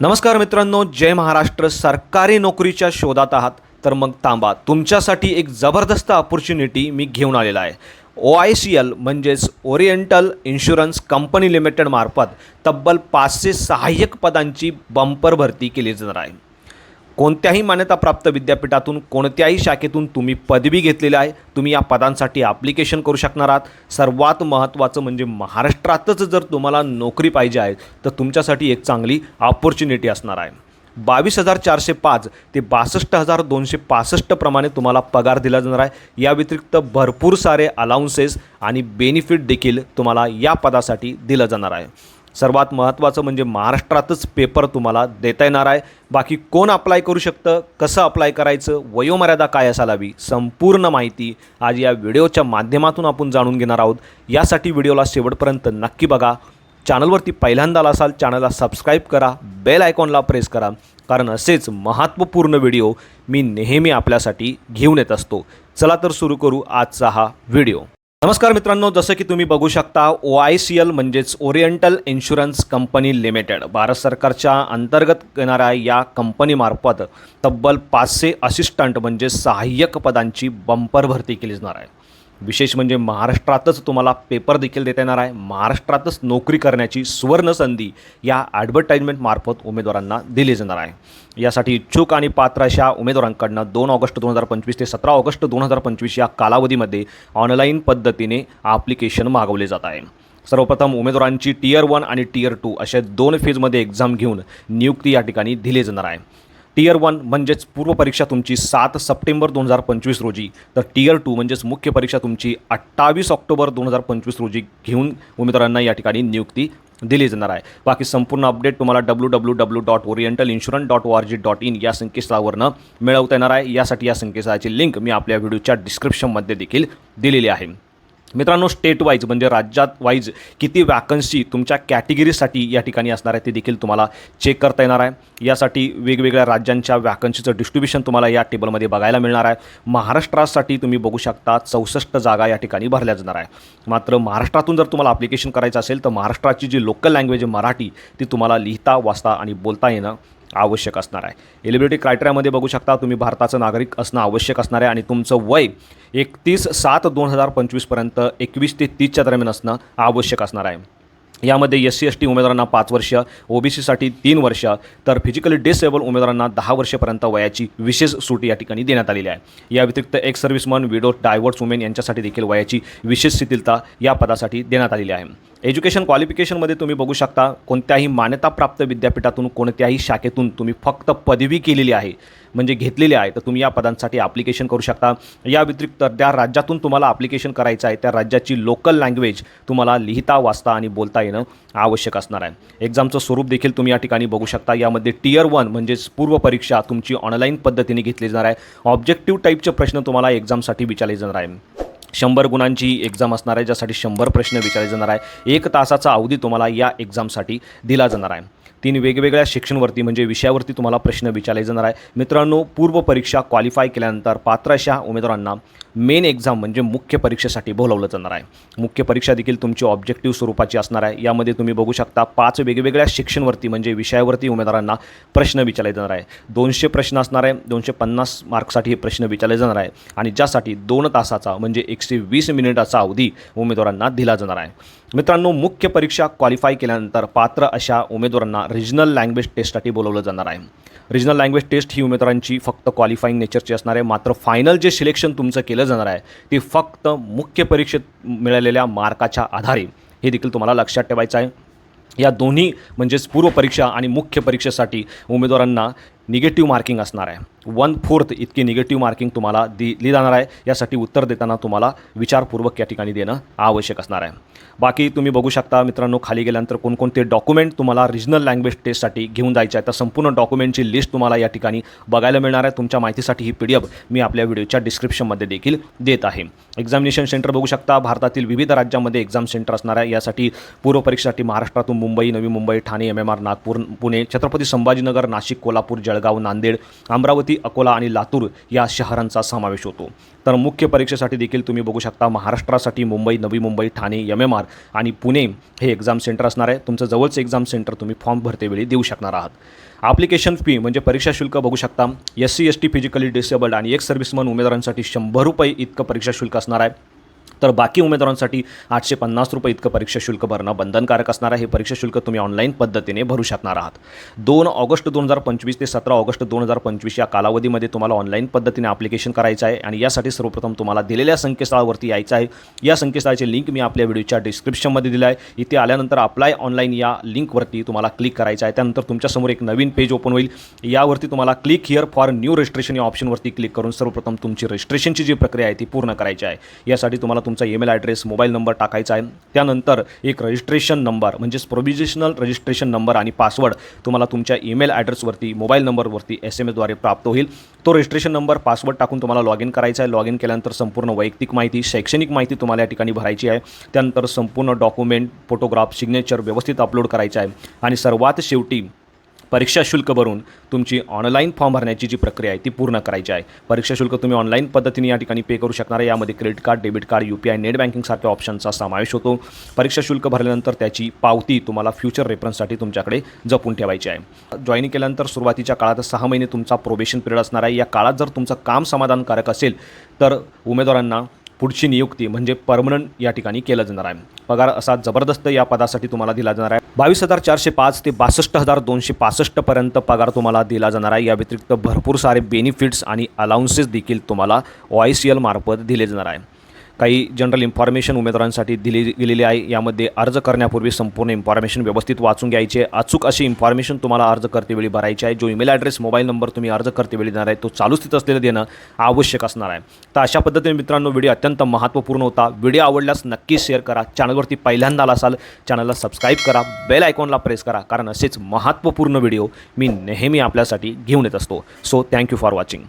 नमस्कार मित्रांनो जय महाराष्ट्र. सरकारी नोकरीच्या शोधात आहात. तर मग तांबा तुमच्यासाठी एक जबरदस्त ऑपॉर्च्युनिटी मी घेऊन आलेला आहे. ओ आय सी एल म्हणजेच ओरिएंटल इन्शुरन्स कंपनी लिमिटेडमार्फत तब्बल पाचशे सहाय्यक पदांची बंपर भरती केली जाणार आहे. कोणत्याही मान्यताप्राप्त विद्यापीठातून कोणत्याही शाखेतून तुम्ही पदवी घेतलेली आहे तुम्ही या पदांसाठी ॲप्लिकेशन करू शकणार आहात. सर्वात महत्त्वाचं म्हणजे महाराष्ट्रातच जर तुम्हाला नोकरी पाहिजे आहे तर तुमच्यासाठी एक चांगली ऑपॉर्च्युनिटी असणार आहे. बावीस हजार चारशे पाच ते बासष्ट हजार दोनशे पासष्ट प्रमाणे तुम्हाला पगार दिला जाणार आहे. या व्यतिरिक्त भरपूर सारे अलाउन्सेस आणि बेनिफिट देखील तुम्हाला या पदासाठी दिलं जाणार आहे. सर्वात महत्त्वाचं म्हणजे महाराष्ट्रातच पेपर तुम्हाला देता येणार आहे. बाकी कोण अप्लाय करू शकतं कसं अप्लाय करायचं वयोमर्यादा काय असायला हवी संपूर्ण माहिती आज या व्हिडिओच्या माध्यमातून आपण जाणून घेणार आहोत. यासाठी व्हिडिओला शेवटपर्यंत नक्की बघा. चॅनलवरती पहिल्यांदा आला असाल चॅनलला सबस्क्राईब करा बेल आयकॉनला प्रेस करा. कारण असेच महत्त्वपूर्ण व्हिडिओ मी नेहमी आपल्यासाठी घेऊन येत असतो. चला तर सुरू करू आजचा हा व्हिडिओ. नमस्कार मित्रांनो जसं की तुम्ही बघू शकता ओ आय सी एल म्हणजेच oriental insurance company limited Bharat सरकारच्या अंतर्गत येणाऱ्या या कंपनीमार्फत तब्बल पाचशे असिस्टंट म्हणजे सहाय्यक पदांची बंपर भरती केली जाणार आहे. विशेष म्हणजे महाराष्ट्रातच तुम्हाला पेपर देखील देता येणार आहे. महाराष्ट्रातच नोकरी करण्याची सुवर्ण संधी या ॲडव्हर्टाईजमेंटमार्फत उमेदवारांना दिली जाणार आहे. यासाठी इच्छुक आणि पात्र अशा उमेदवारांकडनं दोन ऑगस्ट दोन हजार पंचवीस ते सतरा ऑगस्ट दोन हजार पंचवीस या कालावधीमध्ये ऑनलाईन पद्धतीने ॲप्लिकेशन मागवले जात आहे. सर्वप्रथम उमेदवारांची टियर वन आणि टियर टू अशा दोन फेजमध्ये एक्झाम घेऊन नियुक्ती या ठिकाणी दिली जाणार आहे. टीयर वन म्हणजेच पूर्वपरीक्षा तुमची सात सप्टेंबर दोन हजार पंचवीस रोजी. तर टीयर टू म्हणजेच मुख्य परीक्षा तुमची अठ्ठावीस ऑक्टोबर दोन हजार पंचवीस रोजी घेऊन उमेदवारांना या ठिकाणी नियुक्ती दिली जाणार आहे. बाकी संपूर्ण अपडेट तुम्हाला W W W dot oriental insurance dot O R G dot in या संकेतस्थळावरनं मिळवता येणार आहे. यासाठी या संकेतस्थळाची लिंक मी आपल्या व्हिडिओच्या डिस्क्रिप्शनमध्ये देखील दिलेली आहे. मित्रांनो स्टेट वाईज म्हणजे राज्यात वाईज किती वॅकन्सी तुमच्या कॅटेगरीसाठी या ठिकाणी असणार आहे ते देखील तुम्हाला चेक करता येणार आहे. यासाठी वेगवेगळ्या राज्यांच्या वॅकन्सीचं डिस्ट्रीब्युशन तुम्हाला या टेबलमध्ये बघायला मिळणार आहे. महाराष्ट्रासाठी तुम्ही बघू शकता चौसष्ट जागा या ठिकाणी भरल्या जाणार आहे. मात्र महाराष्ट्रातून जर तुम्हाला ॲप्लिकेशन करायचं असेल तर महाराष्ट्राची जी लोकल लँग्वेज आहे मराठी ती तुम्हाला लिहिता वाचता आणि बोलता येणं आवश्यक असणार आहे. एलिबिलिटी क्रायटेरियामध्ये बघू शकता तुम्ही भारताचं नागरिक असणं आवश्यक असणार आहे आणि तुमचं वय एकतीस सात दोन हजार पंचवीसपर्यंत एकवीस ते तीसच्या दरम्यान असणं आवश्यक असणार आहे. यामध्ये एस सी एस टी उमेदवारांना पाच वर्ष ओ बी सीसाठी तीन वर्ष तर फिजिकली डिसेबल उमेदवारांना दहा वर्षपर्यंत वयाची विशेष सूट या ठिकाणी देण्यात आलेली आहे. या व्यतिरिक्त एक सर्व्हिसमन विडो डायव्हर्स वुमेन यांच्यासाठी देखील वयाची विशेष शिथिलता या पदासाठी देण्यात आलेली आहे. एज्युकेशन क्वालिफिकेशनमध्ये तुम्ही बघू शकता कोणत्याही मान्यताप्राप्त विद्यापीठातून कोणत्याही शाखेतून तुम्ही फक्त पदवी केलेली आहे म्हणजे घेतलेली आहे तर तुम्ही या पदांसाठी ॲप्लिकेशन करू शकता. या व्यतिरिक्त त्या राज्यातून तुम्हाला ॲप्लिकेशन करायचं आहे त्या राज्याची लोकल लँग्वेज तुम्हाला लिहिता वाचता आणि बोलता येणं आवश्यक असणार आहे. एक्झामचं स्वरूप देखील तुम्ही या ठिकाणी बघू शकता. यामध्ये टियर वन म्हणजेच पूर्व परीक्षा तुमची ऑनलाईन पद्धतीने घेतली जाणार आहे. ऑब्जेक्टिव्ह टाईपचे प्रश्न तुम्हाला एक्झामसाठी विचारले जाणार आहे. शंभर गुणांची एक्झाम असणार आहे ज्यासाठी शंभर प्रश्न विचारले जाणार आहे. एक तासाचा अवधी तुम्हाला या एक्झामसाठी दिला जाणार आहे. तीन वेगवेगळ्या शिक्षणवरती म्हणजे विषयावरती तुम्हाला प्रश्न विचारले जाणार आहे. मित्रांनो पूर्व परीक्षा क्वालिफाय केल्यानंतर पात्र अशा उमेदवारांना मेन एक्झाम म्हणजे मुख्य परीक्षेसाठी बोलवलं जाणार आहे. मुख्य परीक्षा देखील तुमची ऑब्जेक्टिव्ह स्वरूपाची असणार आहे. यामध्ये तुम्ही बघू शकता पाच वेगवेगळ्या शिक्षणवरती म्हणजे विषयावरती उमेदवारांना प्रश्न विचारले जाणार आहे. दोनशे प्रश्न असणार आहे. दोनशे पन्नास मार्कसाठी हे प्रश्न विचारले जाणार आहे. आणि ज्यासाठी दोन तासाचा म्हणजे एकशे वीस मिनिटाचा अवधी उमेदवारांना दिला जाणार आहे. मित्रांनो मुख्य परीक्षा क्वालिफाय केल्यानंतर पात्र अशा उमेदवारांना रिजनल लँग्वेज टेस्टसाठी बोलवलं जाणार आहे. रिजनल लँग्वेज टेस्ट ही उमेदवारांची फक्त क्वालिफाईंग नेचरची असणार आहे. मात्र फायनल जे सिलेक्शन तुमचं केलं जाणार आहे. ते फक्त मुख्य परीक्षेत मिळालेल्या मार्काच्या आधारे. हे देखील तुम्हाला लक्षात ठेवायचं आहे. या दोन्ही म्हणजेच पूर्व परीक्षा आणि मुख्य परीक्षेसाठी उमेदवारांना निगेटिव्ह मार्किंग असणार आहे. वन फोर्थ इतकी निगेटिव्ह मार्किंग तुम्हाला दिली जाणार आहे. यासाठी उत्तर देताना तुम्हाला विचारपूर्वक या ठिकाणी देणं आवश्यक असणार आहे. बाकी तुम्ही बघू शकता मित्रांनो खाली गेल्यानंतर कोणकोणते डॉक्युमेंट तुम्हाला रिजनल लँग्वेज टेस्टसाठी घेऊन जायचे आहे. तर संपूर्ण डॉक्युमेंटची लिस्ट तुम्हाला या ठिकाणी बघायला मिळणार आहे. तुमच्या माहितीसाठी ही पी डी एफ मी आपल्या व्हिडिओच्या डिस्क्रिप्शनमध्ये देखील देत आहे. एक्झामिनेशन सेंटर बघू शकता. भारतातील विविध राज्यांमध्ये एक्झाम सेंटर असणार आहे. यासाठी पूर्व परीक्षेसाठी महाराष्ट्रातून Mumbai Navi Mumbai Thane M M R Nagpur Pune Chhatrapati Sambhajinagar Nashik Kolhapur Jalgaon Nanded Amravati Amravati Akola आणि लातूर या शहरांचा समावेश होतो. तर मुख्य परीक्षेसाठी देखील तुम्ही बघू शकता महाराष्ट्रासाठी Mumbai Navi Mumbai Thane M M R आणि पुणे हे एक्झाम सेंटर असणार आहे. तुमचं जवळचं एक्झाम सेंटर तुम्ही फॉर्म भरतेवेळी देऊ शकणार आहात. ॲप्लिकेशन फी म्हणजे परीक्षा शुल्क बघू शकता. S C S T physically disabled आणि एक सर्व्हिसमन उमेदवारांसाठी शंभर रुपये इतकं परीक्षा शुल्क असणार आहे. तर बाकी उमेदवारांसाठी आठशे पन्नास रुपये इतकं परीक्षा शुल्क भरणं बंधनकारक असणार आहे. हे परीक्षा शुल्क तुम्ही ऑनलाईन पद्धतीने भरू शकणार आहात. दोन ऑगस्ट दोन हजार पंचवीस ते सतरा ऑगस्ट दोन हजार पंचवीस या कालावधीमध्ये तुम्हाला ऑनलाईन पद्धतीने ॲप्लिकेशन करायचं आहे आणि यासाठी सर्वप्रथम तुम्हाला दिलेल्या संकेतस्थळावरती यायचं आहे. या संकेतस्थळाचे लिंक मी आपल्या व्हिडिओच्या डिस्क्रिप्शनमध्ये दिलं आहे. इथे आल्यानंतर अप्लाय ऑनलाईन या लिंकवरती तुम्हाला क्लिक करायचं आहे. त्यानंतर तुमच्यासमोर एक नवीन पेज ओपन होईल. यावरती तुम्हाला click here for new registration या ऑप्शनवरती क्लिक करून सर्वप्रथम तुमची रजिस्ट्रेशनची जी प्रक्रिया आहे ती पूर्ण करायची आहे. यासाठी तुम्हाला तुमचा ईमेल ॲड्रेस मोबाईल नंबर टाकायचा आहे. त्यानंतर एक रजिस्ट्रेशन नंबर म्हणजेच प्रोविजेशनल रजिस्ट्रेशन नंबर आणि पासवर्ड तुम्हाला तुमच्या ईमेल ॲड्रेसवरती मोबाईल नंबरवरती एस एम एसद्वारे प्राप्त होईल. तो रजिस्ट्रेशन नंबर पासवर्ड टाकून तुम्हाला लॉग इन करायचा आहे. लॉग इन केल्यानंतर संपूर्ण वैयक्तिक माहिती शैक्षणिक माहिती तुम्हाला या ठिकाणी भरायची आहे. त्यानंतर संपूर्ण डॉक्युमेंट फोटोग्राफ सिग्नेचर व्यवस्थित अपलोड करायचं आहे. आणि सर्वात शेवटी परीक्षा शुल्क भरून तुमची ऑनलाईन फॉर्म भरण्याची जी प्रक्रिया आहे ती पूर्ण करायची आहे. परीक्षा शुल्क तुम्ही ऑनलाईन पद्धतीने या ठिकाणी पे करू शकणार आहे. यामध्ये credit card debit card U P I net बँकिंगसारख्या ऑप्शनचा समावेश होतो. परीक्षा शुल्क भरल्यानंतर त्याची पावती तुम्हाला फ्युचर रेफरन्ससाठी तुमच्याकडे जपून ठेवायची आहे. जॉईनिंग केल्यानंतर सुरुवातीच्या काळात सहा महिने तुमचा प्रोबेशन पिरियड असणार आहे. या काळात जर तुमचं काम समाधानकारक असेल तर उमेदवारांना पुढची नियुक्ती म्हणजे परमनंट या ठिकाणी केलं जाणार आहे. पगार असा जबरदस्त या पदासाठी तुम्हाला दिला जाणार आहे. बावीस हजार चारशे पाच ते बासष्ट हजार दोनशे पासष्टपर्यंत पगार तुम्हाला दिला जाणार आहे. या व्यतिरिक्त भरपूर सारे बेनिफिट्स आणि अलाउन्सेस देखील तुम्हाला ओ आय सी एल मार्फत दिले जाणार आहे. काही जनरल इन्फॉर्मेशन उमेदवारांसाठी दिली गेलेली आहे. यामध्ये अर्ज करण्यापूर्वी संपूर्ण इन्फॉर्मेशन व्यवस्थित वाचून घ्यायची आहे. अचूक अशी इन्फॉर्मेशन तुम्हाला अर्ज करतेवेळी भरायची आहे. जो ईमेल ॲड्रेस मोबाईल नंबर तुम्ही अर्ज करतेवेळी देणार आहे तो चालू स्थित असलेलं देणं आवश्यक असणार आहे. तर अशा पद्धतीने मित्रांनो व्हिडिओ अत्यंत महत्त्वपूर्ण होता. व्हिडिओ आवडल्यास नक्की शेअर करा. चॅनलवरती पहिल्यांदा आला असाल चॅनलला सबस्क्राईब करा. बेल आयकॉनला प्रेस करा. कारण असेच महत्त्वपूर्ण व्हिडिओ मी नेहमी आपल्यासाठी घेऊन येत असतो. So thank you for watching